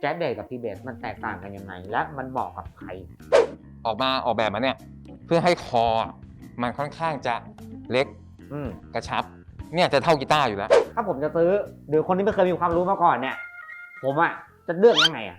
แจ๊สเบสกับพีเบสมันแตกต่างกันยังไง และมันเหมาะกับใคร ออกมาออกแบบมาเนี่ยเพื่อให้คอมันค่อนข้างจะเล็กอืมกระชับ เนี่ยจะเท่ากีตาร์อยู่แล้ว ถ้าผมจะซื้อหรือคนที่ไม่เคยมีความรู้มาก่อนเนี่ย ผมอะจะเลือกยังไงอะ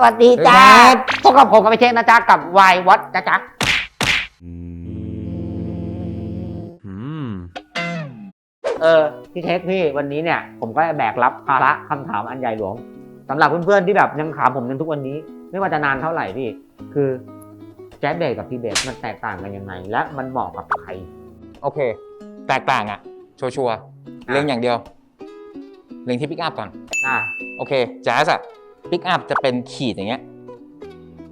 สวัสดีจ้าสวัสดีครับพบกับผมกับพี่เชษนะจ๊ะกับวายวัดจ้ะจ๊ะอืมเออพี่เทคพี่วันนี้เนี่ย ผมก็แบกรับภาระคำถามอันใหญ่หลวงสำหรับเพื่อนๆที่แบบยังถามผมจนทุกวันนี้ ไม่ว่าจะนานเท่าไหร่พี่คือแจ๊สเบสกับพีเบสมันแตกต่างกันยังไง และมันเหมาะกับใคร โอเค แตกต่างอะชัวร์ๆเล็งอย่างเดียวเล็งที่ปิกอัพก่อนอะโอเคแจ๊สอะ ปิกอัพจะเป็นขีดอย่างเงี้ย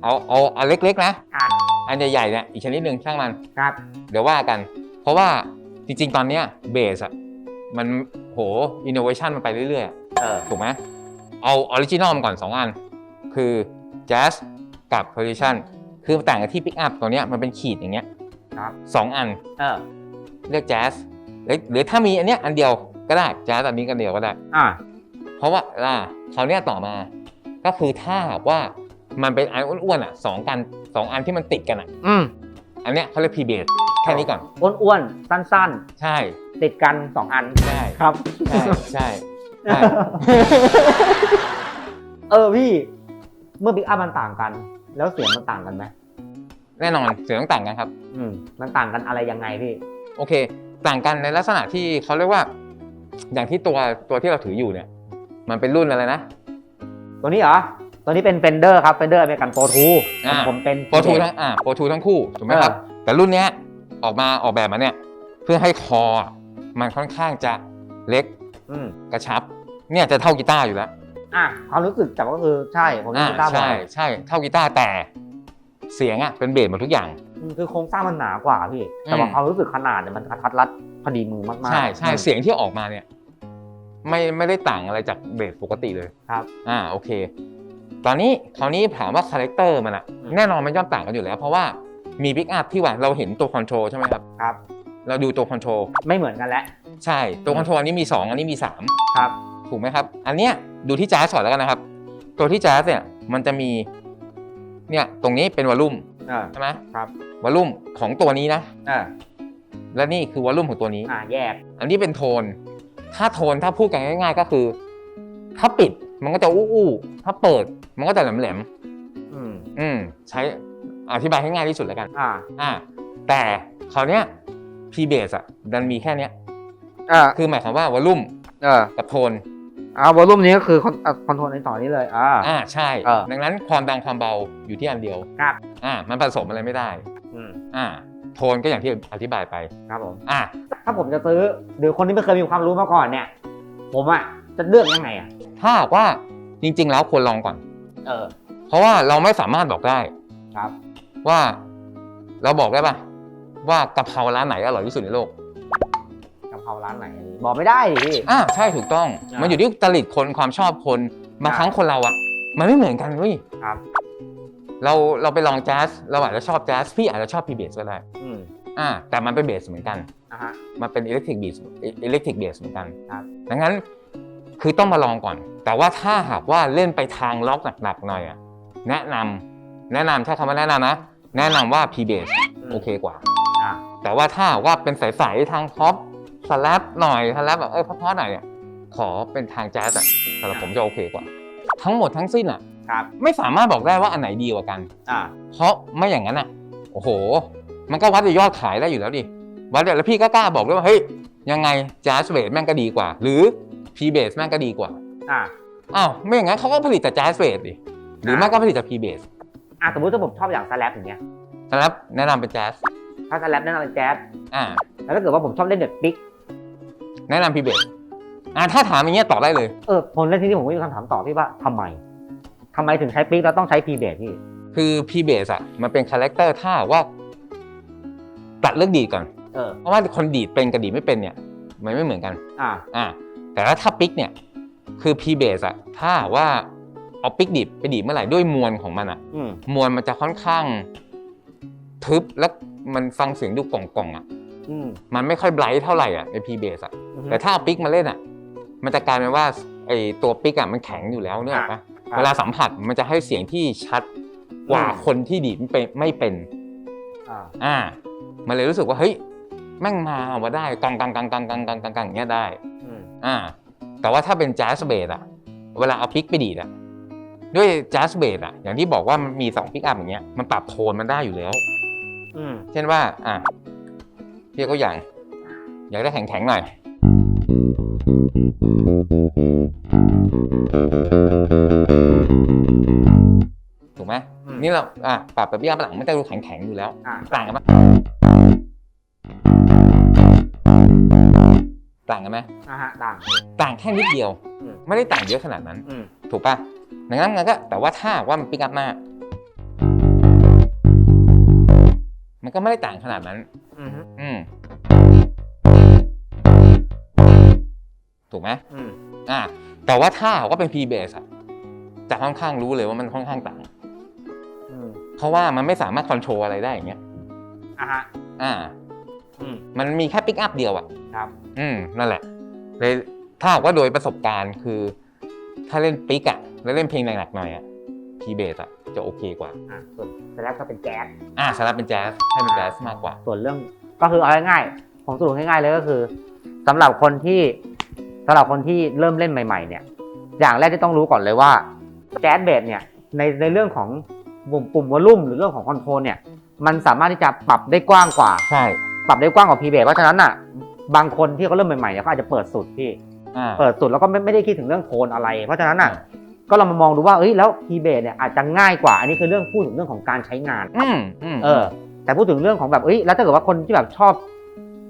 เอาเอาเอาเล็ก ๆ นะ อะอันใหญ่ๆเนี่ยอีกชนิดหนึ่งช่างมัน ครับ เดี๋ยวว่ากัน เพราะว่าจริง ๆ ตอนเนี้ยเบสอะมันโหอินโนเวชันมันไปเรื่อยๆอะเออ ถูกไหมเอาออริจินอลมาก่อน 2 อัน คือแจ๊สกับ position คือต่างกันที่ปิกอัพตัวเนี้ยมันเป็นขีดอย่างเงี้ยครับ สองอันเออ เรียกแจ๊สหรือหรือถ้ามีอันเนี้ยอันเดียวก็ได้แจ๊สอันนี้กันเดียวก็ได้ อะเพราะว่าอ่าคราวเนี้ยต่อมา ก็คือถ้าหากว่ามันเป็นอันอ้วนๆอะสองกันสองอันที่มันติดกันอะ อืมอันเนี้ยเขาเรียกพีเบสแค่นี้ก่อน อ้วนๆ สั้นใช่ ๆ ติดกันสองอันใช่ ครับ ใช่ ใช่ ใช่ เออพี่ เมื่อบิ๊กอัพมันต่างกัน แล้วเสียงมันต่างกันไหมแน่นอนเสียงต้องต่างกันครับ อืม มันต่างกันอะไรยังไงพี่ โอเค ต่างกันในลักษณะที่เขาเรียกว่า อย่างที่ตัวตัวที่เราถืออยู่เนี่ย มันเป็นรุ่นอะไรนะ ตัวนี้เหรอ ตัวนี้เป็น Fender ครับ Fender American Pro 2อ่าผมเป็นโปรทูทั้งอ่าโปรทูทั้งคู่ถูกไหมครับเออแต่รุ่นเนี้ยออกมาออกแบบมาเนี่ย เพื่อให้คอมันค่อนข้างจะเล็กอืมกระชับ เนี่ยจะเท่ากีตาร์อยู่แล้วอะความรู้สึกจับก็คือใช่ผมอ่ากีตาร์บอใช่ยใช่เท่ากีตาร์แต่เสียงอะเป็นเบสหมดทุกอย่างอืมคือโครงสร้างมันหนากว่าพี่แต่ว่าอืมความรู้สึกขนาดเนี่ยมันกระทัดรัดพอดีมือมากๆใช่ใช่อืมเสียงที่ออกมาเนี่ย ไม่ไม่ได้ต่างอะไรจากเบสปกติเลยครับ อ่าโอเค ตอนนี้คราวนี้ถามว่าคาแรคเตอร์มันอะอืมแน่นอนมันย่อมต่างกันอยู่แล้ว เพราะว่ามีพิกอัพที่ว่าเราเห็นตัวคอนโทรลใช่ไหมครับครับ เราดูตัวคอนโทรลไม่เหมือนกันแล้วใช่ตัวคอนโทรลอันนี้มี 2 อันนี้มีครับ3ถูกไหมครับ อันเนี้ยดูที่แจ๊สก่อนแล้วกันนะครับ ตัวที่แจ๊สเนี่ยมันจะมีเนี่ยตรงนี้เป็นวอลลุ่มอ่าใช่ไหมครับวอลลุ่มของตัวนี้นะอ่าและนี่คือวอลลุ่มของตัวนี้อ่าแยก อันนี้เป็นโทน ถ้าโทนถ้าพูดกันง่าย ๆ ก็คือ ถ้าปิดมันก็จะอู้อู้ถ้าเปิดมันก็จะแหลมอืมๆอืมใช้อธิบายให้ง่ายที่สุดแล้วกัน อ่า อ่า แต่คราวเนี้ย P base อะดันมีแค่เนี้ยอ่าคือหมายความว่าวอลลุ่มเออกับโทน อ่าวอลลุ่มนี้ก็คือคอนอะคอนโทรลในต่อนี้เลย อ่า อ่าใช่ เออดังนั้นความดังความเบาอยู่ที่อันเดียวครับ อ่า มันผสมอะไรไม่ได้ อืม อ่า โทนก็อย่างที่อธิบายไปครับผมอ่าถ้าผมจะซื้อหรือคนที่ไม่เคยมีความรู้มาก่อนเนี่ย ผมอะจะเลือกยังไงอะถ้าหากว่าจริง ๆ แล้วควรลองก่อน เออ เพราะว่าเราไม่สามารถบอกได้ครับ ว่าเราบอกได้ปะว่ากะเพราร้านไหนอร่อยที่สุดในโลกกะเพราร้านไหนดีบอกไม่ได้ดิพี่ อ่าใช่ถูกต้อง อ่ามัมันอยู่ที่จริตคนความชอบคนบางครับครั้งคนเราอะมันไม่เหมือนกันเว้ยครับ เราเราไปลองแจ๊สเราอาจจะชอบแจ๊สพี่อาจจะชอบพีเบสก็ได้อืมอ่าแต่มันเป็นเบสเหมือนกัน อะฮะ มันเป็นอิเล็กทริกเบสอิเล็กทริกเบสเหมือนกันครับ ดังนั้นคือต้องมาลองก่อน แต่ว่าถ้าหากว่าเล่นไปทางล็อกหนักๆหน่อยอะแนะนำแนะนำใช้คำว่าแนะนำนะ แนะนำว่า P base มโอเคกว่า อะแต่ว่าถ้าหากว่าเป็นใสๆทางท็อปสแลปหน่อยสแลปแบบเออเพราะๆหน่อยเนี่ยขอเป็นทางแจ๊สอะสำหรับผมจะโอเคกว่า ทั้งหมดทั้งสิ้นอะ ครับ ไม่สามารถบอกได้ว่าอันไหนดีกว่ากัน อ่า เพราะไม่อย่างนั้นอะ โอ้โห มันก็วัดจากยอดขายได้อยู่แล้วดิ วัดจากแล้วพี่ก็กล้าบอกด้วยว่าเฮ้ยยังไง Jazz b a s แม่งก็ดีกว่า หรือ P b a s แม่งก็ดีกว่า อ่า อ้าวไม่อย่างนั้นเขาก็ผลิตแต่ Jazz b a s ดิ หรือไม่ก็ผลิตแต่ P b a s อะสมมติถ้าผมชอบอย่างสแลปอย่างเงี้ยแล้วแนะนำเป็น Jazz ถ้าสแลปแนะนำเป็นแจ๊สอ่า แล้วถ้าเกิดว่าผมชอบเล่นแบบปิ๊กแนะนำ P b a s อ่าถ้าถามอย่างเงี้ยตอบได้เลย เออผมเล่นที่นี่ผมก็มีคำถามต่อพี่ว่าทำไม ทำไมถึงใช้ปิ๊กแล้วต้องใช้พีเบสพี่ คือ P b a s อะมันเป็นคาแรคเตอร์ถ้าว่าตัดเรื่องดีดก่อน เออ เพราะว่าคนดีดเป็นกับดีดไม่เป็นเนี่ย มันไม่เหมือนกัน อ่า อ่า แต่ว่าถ้าปิกเนี่ย คือ P base อะถ้าว่าเอาปิกดิบไปดีบเมื่อไหร่ด้วยมวลของมันอะอืม มวลมันจะค่อนข้าง ทึบแล้วมันฟังเสียงดูกล่องๆอะอืมมันไม่ค่อยไบรท์เท่าไหร่อะใน P base อะแต่ถ้าเอาปิกมาเล่นอะมันจะกลายเป็นว่าไอตัวปิกอะมันแข็งอยู่แล้วเนี่ยปะ เวลาสัมผัสมันจะให้เสียงที่ชัดกว่าคนที่ดีดไม่เป็นไม่เป็นอ่าอ่ามันเลยรู้สึกว่าเฮ้ยแม่งมาเอามาได้กังกังกังกังกังกังกังกังอย่างเงี้ยได้อืมอ่า แต่ว่าถ้าเป็นแจ๊สเบสอะเวลาเอาพิกไปดีดอะด้วยแจ๊สเบสอะอย่างที่บอกว่ามันมี2พิกอัพอย่างเงี้ยมันปรับโทนมันได้อยู่แล้วอืมเช่นว่า อะพี่ก็อย่าง อยากได้แข็งๆหน่อย ถูกไหมอืม นี่เราอะปรับแบบพิกอัพหลังมันจะดูแข็งๆอยู่แล้ว อ่าต่างกันไหมต่างกันไหมอ่าฮะต่าง ต่างแค่นิดเดียว อืม ไม่ได้ต่างเยอะขนาดนั้น อืมถูกปะดังนั้นมันก็แต่ว่าถ้าว่ามันปิกอัพหน้า มันก็ไม่ได้ต่างขนาดนั้น อืมอืม ถูกไหมอืมอ่า แต่ว่าถ้าว่าเป็น P base อะจะค่อนข้างรู้เลยว่ามันค่อนข้างต่างอืมเพราะว่ามันไม่สามารถคอนโทรลอะไรได้อย่างเงี้ยอ่าฮะอ่าอืมมันมีแค่ปิกอัพเดียวอะครับ อืมนั่นแหละเลยถ้าหากว่าโดยประสบการณ์คือ ถ้าเล่นปิกอะแล้วเล่นเพลงหนักๆหน่อยอะ P base อะจะโอเคกว่าอ่าส่วนสแลปก็เป็นแจ๊สอ่าสำหรับเป็นแจ๊สให้เป็นแจ๊สมากกว่า ส่วนเรื่องก็คือเอาง่ายๆผมสรุปง่ายๆเลยก็คือสำหรับคนที่ สำหรับคนที่เริ่มเล่นใหม่ ๆ เนี่ย อย่างแรกที่ต้องรู้ก่อนเลยว่าแจ๊สเบสเนี่ยในในเรื่องของปุ่มปุ่มวอลลุ่มหรือเรื่องของคอนโทรลเนี่ย มันสามารถที่จะปรับได้กว้างกว่า ใช่ปรับได้กว้างกว่าพีเบสเพราะฉะนั้นอะ บางคนที่เขาเริ่มใหม่ๆเนี่ยเขาอาจจะเปิดสุดพี่ อ่า เปิดสุดแล้วก็ไม่ไม่ได้คิดถึงเรื่องโทนอะไร เพราะฉะนั้นอะ ก็เรามามองดูว่าเอ้ยแล้วพีเบสเนี่ยอาจจะง่ายกว่า อันนี้คือเรื่องพูดถึงเรื่องของการใช้งาน อืมอืม เออ แต่พูดถึงเรื่องของแบบเอ้ยแล้วถ้าเกิดว่าคนที่แบบชอบ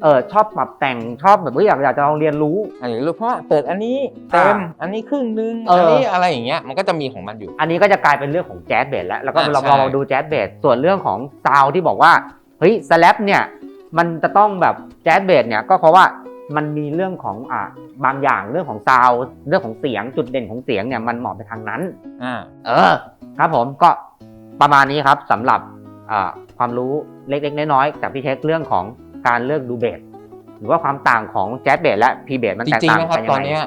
เออชอบปรับแต่งชอบแบบเอ้ยอยากอยากจะลองเรียนรู้ อันนี้รู้เพราะว่าเปิดอันนี้เต็มอันนี้ครึ่งนึงเอออั อันนี้อะไรอย่างเงี้ยมันก็จะมีของมันอยู่ อันนี้ก็จะกลายเป็นเรื่องของแจ๊สเบสแล้วแล้วก็อ่าเราใช่เรามาดูแจ๊สเบสส่วนเรื่องของซาวที่บอกว่าเฮ้ยสแลปเนี่ยมันจะต้องแบบแจ๊สเบสเนี่ยก็เพราะว่ามันมีเรื่องของอ่าบางอย่างเรื่องของซาวเรื่องของเสียงจุดเด่นของเสียงเนี่ยมันเหมาะไปทางนั้น อ่าเออครับผมก็ประมาณนี้ครับสำหรับอ่าความรู้เล็กๆน้อยๆจากพี่เช็คเรื่องของ การเลือกดูเบสหรือว่าความต่างของแจ๊สเบสและพีเบสมันจแตกริงต่างๆนะครับกันยังตอนไงเนี้ย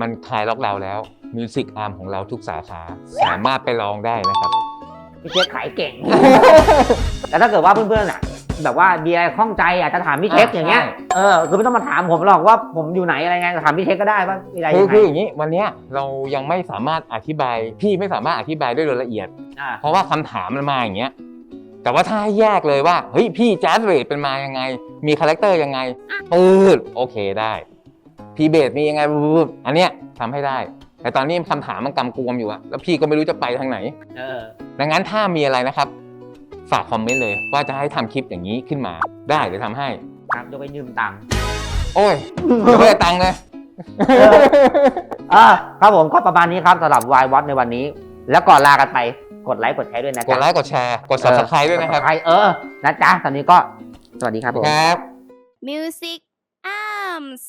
มันคลายล็อกดาวน์แล้วมิวสิกอาร์มของเราทุกสาขาสามารถไปลองได้นะครับ พี่เช็คขายเก่ง แต่ถ้าเกิดว่าเพื่อนๆอะ แบบว่ามีอะไรข้องใจอยากจะถามพี่เช็คอ่าอย่างเงี้ยใช่เออคือไม่ต้องมาถามผมหรอกว่าผมอยู่ไหนอะไรไงถามพี่เช็คก็ได้ว่ามีอะไรคือยังไงคืออย่างนี้วันเนี้ยเรายังไม่สามารถอธิบายพี่ไม่สามารถอธิบายได้โดยละเอียด อ่าเพราะว่าคำถามมันมาอย่างเงี้ย แต่ว่าถ้าให้แยกเลยว่าเฮ้ยพี่แจ๊สเบสเป็นมายังไง มีคาแรคเตอร์ยังไงปืดโอเคได้พีเบสมียังไงปุ๊บอันเนี้ยทำให้ได้ แต่ตอนนี้คำถามมันกำกวมอยู่อะแล้วพี่ก็ไม่รู้จะไปทางไหนเออดังนั้นถ้ามีอะไรนะครับ ฝากคอมเมนต์เลยว่าจะให้ทำคลิปอย่างนี้ขึ้นมาได้เดี๋ยวทำให้ครับยกไปยืมตังค์โอ้ยเดี๋ยวไม่ได้ตังค์เลยเออเออครับผมก็ประมาณนี้ครับสำหรับวายวัดในวันนี้ แล้วก่อนลากันไป กดไลค์กดแชร์ด้วยนะกดไลค์กดแชร์กด subscribe ด้วยนะครับ ใครเออนะจ๊ะตอนนี้ก็สวัสดีครับผม ครับ Music Arms